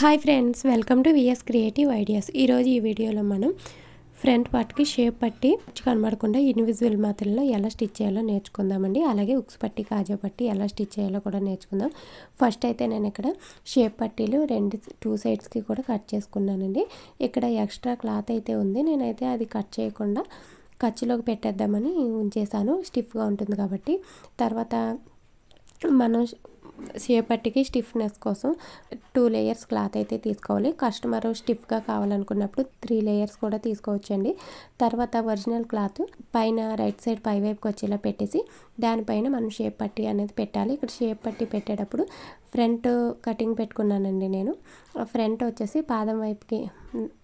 Hi friends welcome to VS creative ideas ఈరోజు ఈ వీడియోలో మనం ఫ్రంట్ పార్ట్కి షేప్ పట్టి కనబడకుండా ఇండివిజువల్ మాత్రల్లో ఎలా స్టిచ్ చేయాలో నేర్చుకుందామండి. అలాగే ఉక్స్ పట్టి కాజా పట్టి ఎలా స్టిచ్ చేయాలో కూడా నేర్చుకుందాం. ఫస్ట్ అయితే నేను ఇక్కడ షేప్ పట్టీలు రెండు టూ సైడ్స్కి కూడా కట్ చేసుకున్నానండి. ఇక్కడ ఎక్స్ట్రా క్లాత్ అయితే ఉంది. నేనైతే అది కట్ చేయకుండా ఖర్చులోకి పెట్టేద్దామని ఉంచేసాను. స్టిఫ్గా ఉంటుంది కాబట్టి. తర్వాత మనం చేపట్టికి స్టిఫ్నెస్ కోసం టూ లేయర్స్ క్లాత్ అయితే తీసుకోవాలి. కస్టమర్ స్టిఫ్గా కావాలనుకున్నప్పుడు త్రీ లేయర్స్ కూడా తీసుకోవచ్చండి. తర్వాత ఒరిజినల్ క్లాత్ పైన రైట్ సైడ్ పై వైపుకి వచ్చేలా పెట్టేసి దానిపైన మనం షేప్ పట్టి అనేది పెట్టాలి. ఇక్కడ షేప్ పట్టి పెట్టేటప్పుడు ఫ్రంట్ కటింగ్ పెట్టుకున్నానండి నేను. ఫ్రంట్ వచ్చేసి పాదం వైపుకి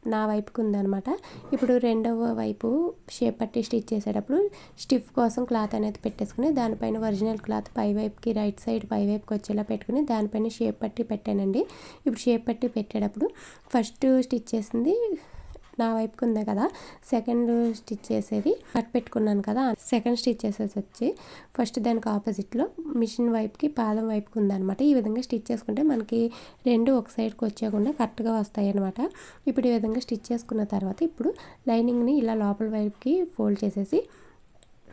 నా వైపుకి ఉందనమాట ఇప్పుడు రెండవ వైపు షేప్ పట్టి స్టిచ్ చేసేటప్పుడు స్టిఫ్ కోసం క్లాత్ అనేది పెట్టేసుకుని దానిపైన ఒరిజినల్ క్లాత్ పై వైపుకి రైట్ సైడ్ పై వైపుకి వచ్చేలా పెట్టుకుని దానిపైన షేప్ పట్టి పెట్టానండి. ఇప్పుడు షేప్ పట్టి పెట్టేటప్పుడు ఫస్ట్ స్టిచ్ చేసింది నా వైపుకి ఉంది కదా. సెకండ్ స్టిచ్ చేసేది కట్ పెట్టుకున్నాను కదా. సెకండ్ స్టిచ్ చేసేసి వచ్చి ఫస్ట్ దానికి ఆపోజిట్లో మిషన్ వైపుకి పాదం వైపుకి ఉందనమాట ఈ విధంగా స్టిచ్ చేసుకుంటే మనకి రెండు ఒక సైడ్కి వచ్చేయకుండా కరెక్ట్గా వస్తాయి అనమాట ఇప్పుడు ఈ విధంగా స్టిచ్ చేసుకున్న తర్వాత ఇప్పుడు లైనింగ్ని ఇలా లోపల వైపుకి ఫోల్డ్ చేసేసి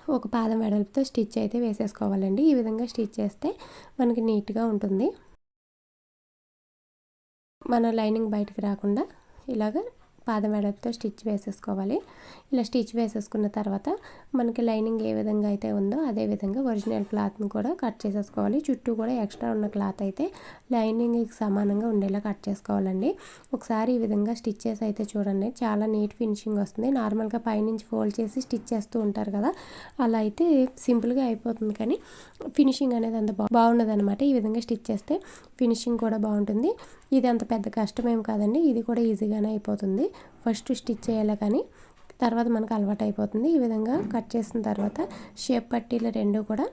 ఒక పాదం వెడల్పుతో స్టిచ్ అయితే వేసేసుకోవాలండి. ఈ విధంగా స్టిచ్ చేస్తే మనకి నీట్గా ఉంటుంది. మన లైనింగ్ బయటకు రాకుండా ఇలాగ పాదం వెడల్పుతో స్టిచ్ వేసేసుకోవాలి. ఇలా స్టిచ్ వేసేసుకున్న తర్వాత మనకి లైనింగ్ ఏ విధంగా అయితే ఉందో అదే విధంగా ఒరిజినల్ క్లాత్ని కూడా కట్ చేసేసుకోవాలి. చుట్టూ కూడా ఎక్స్ట్రా ఉన్న క్లాత్ అయితే లైనింగ్కి సమానంగా ఉండేలా కట్ చేసుకోవాలండి. ఒకసారి ఈ విధంగా స్టిచ్చెస్ అయితే చూడండి. చాలా నీట్ ఫినిషింగ్ వస్తుంది. నార్మల్గా పైనుంచి ఫోల్డ్ చేసి స్టిచ్ చేస్తూ ఉంటారు కదా అలా అయితే సింపుల్గా అయిపోతుంది కానీ ఫినిషింగ్ అనేది అంత బాగుండదు అనమాట ఈ విధంగా స్టిచ్ చేస్తే ఫినిషింగ్ కూడా బాగుంటుంది. ఇది అంత పెద్ద కష్టమేం కాదండి. ఇది కూడా ఈజీగానే అయిపోతుంది. ఫస్ట్ స్టిచ్ చేయాలి కానీ తర్వాత మనకు అలవాటు అయిపోతుంది. ఈ విధంగా కట్ చేసిన తర్వాత షేప్ పట్టీలు రెండు కూడా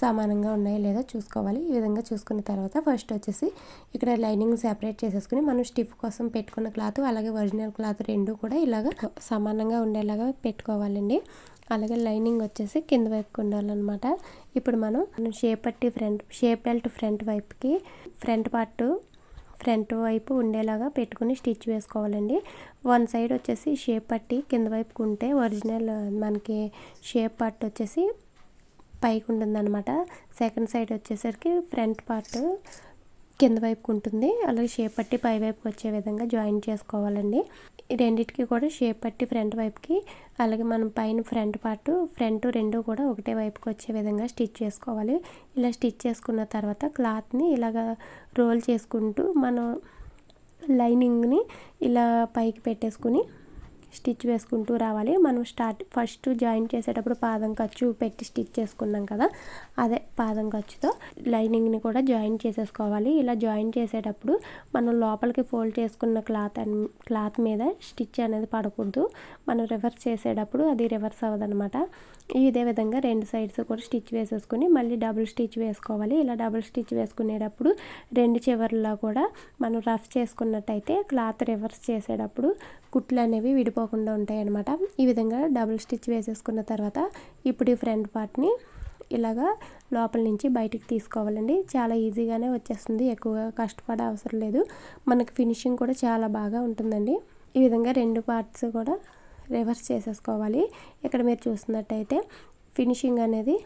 సమానంగా ఉన్నాయో లేదో చూసుకోవాలి. ఈ విధంగా చూసుకున్న తర్వాత ఫస్ట్ వచ్చేసి ఇక్కడ లైనింగ్ సెపరేట్ చేసేసుకుని మనం స్టిఫ్ కోసం పెట్టుకున్న క్లాత్ అలాగే ఒరిజినల్ క్లాత్ రెండు కూడా ఇలాగ సమానంగా ఉండేలాగా పెట్టుకోవాలండి. అలాగే లైనింగ్ వచ్చేసి కింద వైపుకి ఉండాలన్నమాట. ఇప్పుడు మనం షేప్ పట్టి ఫ్రంట్ షేప్ బెల్ట్ ఫ్రంట్ వైపుకి ఫ్రంట్ పార్ట్ ఫ్రంట్ వైపు ఉండేలాగా పెట్టుకుని స్టిచ్ వేసుకోవాలండి. వన్ సైడ్ వచ్చేసి షేప్ పట్టి కింద వైపుకు ఉంటే ఒరిజినల్ మనకి షేప్ పార్ట్ వచ్చేసి పైకి ఉంటుందన్నమాట. సెకండ్ సైడ్ వచ్చేసరికి ఫ్రంట్ పార్ట్ కింద వైపుకు ఉంటుంది. అలాగే షేప్ పట్టి పై వైపుకి వచ్చే విధంగా జాయిన్ చేసుకోవాలండి. రెండింటికి కూడా షేప్ పట్టి ఫ్రంట్ వైపుకి అలాగే మనం పైన ఫ్రంట్ పార్ట్ ఫ్రంట్ రెండు కూడా ఒకటే వైపుకి వచ్చే విధంగా స్టిచ్ చేసుకోవాలి. ఇలా స్టిచ్ చేసుకున్న తర్వాత క్లాత్ని ఇలాగ రోల్ చేసుకుంటూ మనం లైనింగ్ని ఇలా పైకి పెట్టేసుకుని స్టిచ్ వేసుకుంటూ రావాలి. మనం స్టార్ట్ ఫస్ట్ జాయిన్ చేసేటప్పుడు పాదం ఖర్చు పెట్టి స్టిచ్ చేసుకున్నాం కదా అదే పాదం ఖర్చుతో లైనింగ్ని కూడా జాయిన్ చేసేసుకోవాలి. ఇలా జాయిన్ చేసేటప్పుడు మనం లోపలికి ఫోల్డ్ చేసుకున్న క్లాత్ క్లాత్ మీద స్టిచ్ అనేది పడకూడదు. మనం రివర్స్ చేసేటప్పుడు అది రివర్స్ అవ్వదనమాట ఇదే విధంగా రెండు సైడ్స్ కూడా స్టిచ్ వేసేసుకుని మళ్ళీ డబుల్ స్టిచ్ వేసుకోవాలి. ఇలా డబుల్ స్టిచ్ వేసుకునేటప్పుడు రెండు చివర్లో కూడా మనం రఫ్ చేసుకున్నట్టయితే క్లాత్ రివర్స్ చేసేటప్పుడు కుట్లు అనేవి విడిపో విడిపోకుండా ఉంటాయన్నమాట. ఈ విధంగా డబుల్ స్టిచ్ వేసేసుకున్న తర్వాత ఇప్పుడు ఈ ఫ్రంట్ పార్ట్ని ఇలాగా లోపల నుంచి బయటికి తీసుకోవాలండి. చాలా ఈజీగానే వచ్చేస్తుంది. ఎక్కువగా కష్టపడే అవసరం లేదు. మనకి ఫినిషింగ్ కూడా చాలా బాగా ఉంటుందండి. ఈ విధంగా రెండు పార్ట్స్ కూడా రివర్స్ చేసేసుకోవాలి. ఇక్కడ మీరు చూస్తున్నట్టయితే ఫినిషింగ్ అనేది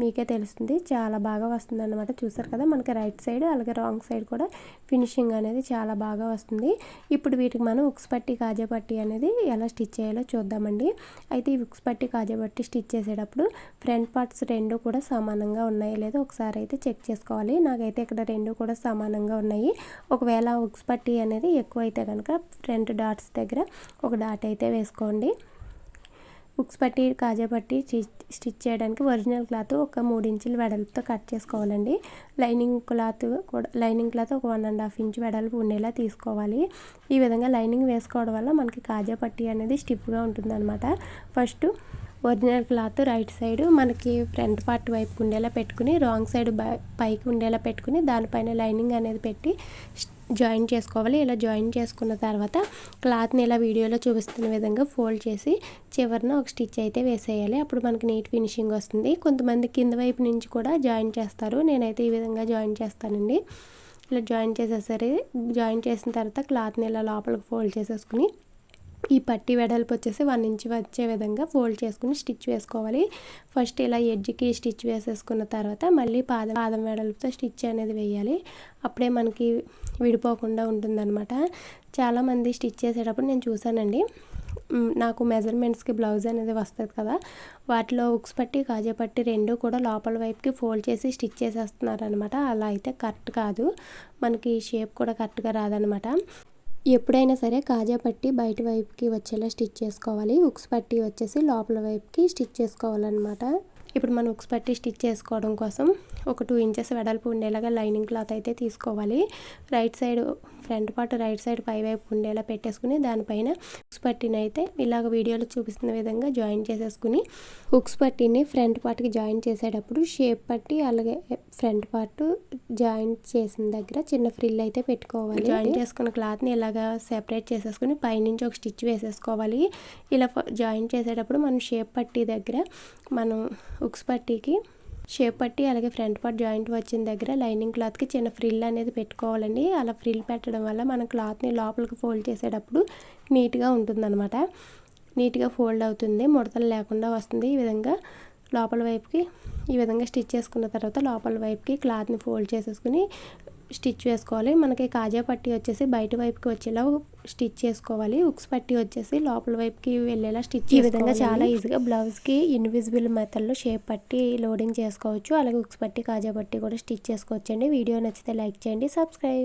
మీకే తెలుస్తుంది. చాలా బాగా వస్తుంది అనమాట చూసారు కదా మనకి రైట్ సైడ్ అలాగే రాంగ్ సైడ్ కూడా ఫినిషింగ్ అనేది చాలా బాగా వస్తుంది. ఇప్పుడు వీటికి మనం ఉక్స్ పట్టి కాజా పట్టి అనేది ఎలా స్టిచ్ చేయాలో చూద్దామండి. అయితే ఈ ఉక్స్ పట్టి కాజా పట్టి స్టిచ్ చేసేటప్పుడు ఫ్రంట్ పార్ట్స్ రెండు కూడా సమానంగా ఉన్నాయో. లేదో ఒకసారి అయితే చెక్ చేసుకోవాలి. నాకైతే ఇక్కడ రెండు కూడా సమానంగా ఉన్నాయి. ఒకవేళ ఉక్స్ పట్టి అనేది ఎక్కువ అయితే కనుక ఫ్రంట్ డాట్స్ దగ్గర ఒక డాట్ అయితే వేసుకోండి. బుక్స్ పట్టి కాజా పట్టి స్టిచ్ చేయడానికి ఒరిజినల్ క్లాత్ ఒక మూడు ఇంచులు వెడల్పుతో కట్ చేసుకోవాలండి. లైనింగ్ క్లాత్ కూడా లైనింగ్ క్లాత్ ఒక వన్ అండ్ హాఫ్ ఇంచ్ వెడల్పు ఉండేలా తీసుకోవాలి. ఈ విధంగా లైనింగ్ వేసుకోవడం వల్ల మనకి కాజా పట్టి అనేది స్టిఫ్గా ఉంటుందన్నమాట. First original cloth right side మనకి ఫ్రంట్ పార్ట్ వైపు ఉండేలా పెట్టుకుని రాంగ్ సైడ్ పైకి ఉండేలా పెట్టుకుని దానిపైన లైనింగ్ అనేది పెట్టి జాయిన్ చేసుకోవాలి. ఇలా జాయిన్ చేసుకున్న తర్వాత క్లాత్ని ఇలా వీడియోలో చూపిస్తున్న విధంగా ఫోల్డ్ చేసి చివరిన ఒక స్టిచ్ అయితే వేసేయాలి. అప్పుడు మనకి నీట్ ఫినిషింగ్ వస్తుంది. కొంతమంది కింద వైపు నుంచి కూడా జాయిన్ చేస్తారు. నేనైతే ఈ విధంగా జాయిన్ చేస్తానండి. ఇలా జాయిన్ చేసేసరి జాయిన్ చేసిన తర్వాత క్లాత్ని ఇలా లోపలికి ఫోల్డ్ చేసేసుకుని ఈ పట్టి వెడల్పు వచ్చేసి వన్ ఇంచ్ వచ్చే విధంగా ఫోల్డ్ చేసుకుని స్టిచ్ వేసుకోవాలి. ఫస్ట్ ఇలా ఎడ్జ్కి స్టిచ్ వేసేసుకున్న తర్వాత మళ్ళీ పాదం పాదం వెడల్పుతో స్టిచ్ అనేది వేయాలి. అప్పుడే మనకి విడిపోకుండా ఉంటుందన్నమాట. చాలామంది స్టిచ్ చేసేటప్పుడు నేను చూశానండి. నాకు మెజర్మెంట్స్కి బ్లౌజ్ అనేది వస్తుంది కదా వాటిలో ఉక్స్ పట్టి కాజా పట్టి రెండు కూడా లోపల వైపుకి ఫోల్డ్ చేసి స్టిచ్ చేసేస్తున్నారు అనమాట అలా అయితే కరెక్ట్ కాదు. మనకి షేప్ కూడా కరెక్ట్గా రాదనమాట ఎప్పుడైనా సరే కాజా పట్టి బయట వైపుకి వచ్చేలా స్టిచ్ చేసుకోవాలి. ఉక్స్ పట్టి వచ్చేసి లోపల వైపుకి స్టిచ్ చేసుకోవాలన్నమాట. ఇప్పుడు మనం ఉక్స్ పట్టి స్టిచ్ చేసుకోవడం కోసం ఒక టూ ఇంచెస్ వెడల్పు ఉండేలాగా లైనింగ్ క్లాత్ అయితే తీసుకోవాలి. Right side front part right side పై వైపు ఉండేలా పెట్టేసుకుని దానిపైన ఉక్స్ పట్టిని అయితే ఇలాగ వీడియోలో చూపిస్తున్న విధంగా జాయిన్ చేసేసుకుని ఉక్స్ పట్టిని ఫ్రంట్ పార్ట్కి జాయిన్ చేసేటప్పుడు షేప్ పట్టి అలాగే ఫ్రంట్ పార్ట్ జాయిన్ చేసిన దగ్గర చిన్న ఫ్రిల్ అయితే పెట్టుకోవాలి. జాయిన్ చేసుకున్న క్లాత్ని ఇలాగా సెపరేట్ చేసేసుకుని పైనుంచి ఒక స్టిచ్ వేసేసుకోవాలి. ఇలా జాయిన్ చేసేటప్పుడు మనం షేప్ పట్టి దగ్గర మనం ఉక్స్ పట్టీకి షేప్ పట్టి అలాగే ఫ్రంట్ పార్ట్ జాయింట్ వచ్చిన దగ్గర లైనింగ్ క్లాత్కి చిన్న ఫ్రిల్ అనేది పెట్టుకోవాలండి. అలా ఫ్రిల్ పెట్టడం వల్ల మన క్లాత్ని లోపలికి ఫోల్డ్ చేసేటప్పుడు నీట్గా ఉంటుందన్నమాట. నీట్గా ఫోల్డ్ అవుతుంది ముడతలు లేకుండా వస్తుంది. ఈ విధంగా లోపల వైపుకి ఈ విధంగా స్టిచ్ చేసుకున్న తర్వాత లోపల వైపుకి క్లాత్ని ఫోల్డ్ చేసేసుకుని స్టిచ్ వేసుకోవాలి మనకి కాజా పట్టి వచ్చేసి బయట వైపుకి వచ్చేలా స్టిచ్ చేసుకోవాలి. ఉక్స్ పట్టి వచ్చేసి లోపల వైపుకి వెళ్ళేలా స్టిచ్ ఈ విధంగా చాలా ఈజీగా బ్లౌజ్కి ఇన్విజిబుల్ మెథడ్లో షేప్ పట్టి లోడింగ్ చేసుకోవచ్చు. అలాగే ఉక్స్ పట్టి కాజా పట్టి కూడా స్టిచ్ చేసుకోవచ్చు అండి వీడియో నచ్చితే లైక్ చేయండి సబ్స్క్రైబ్.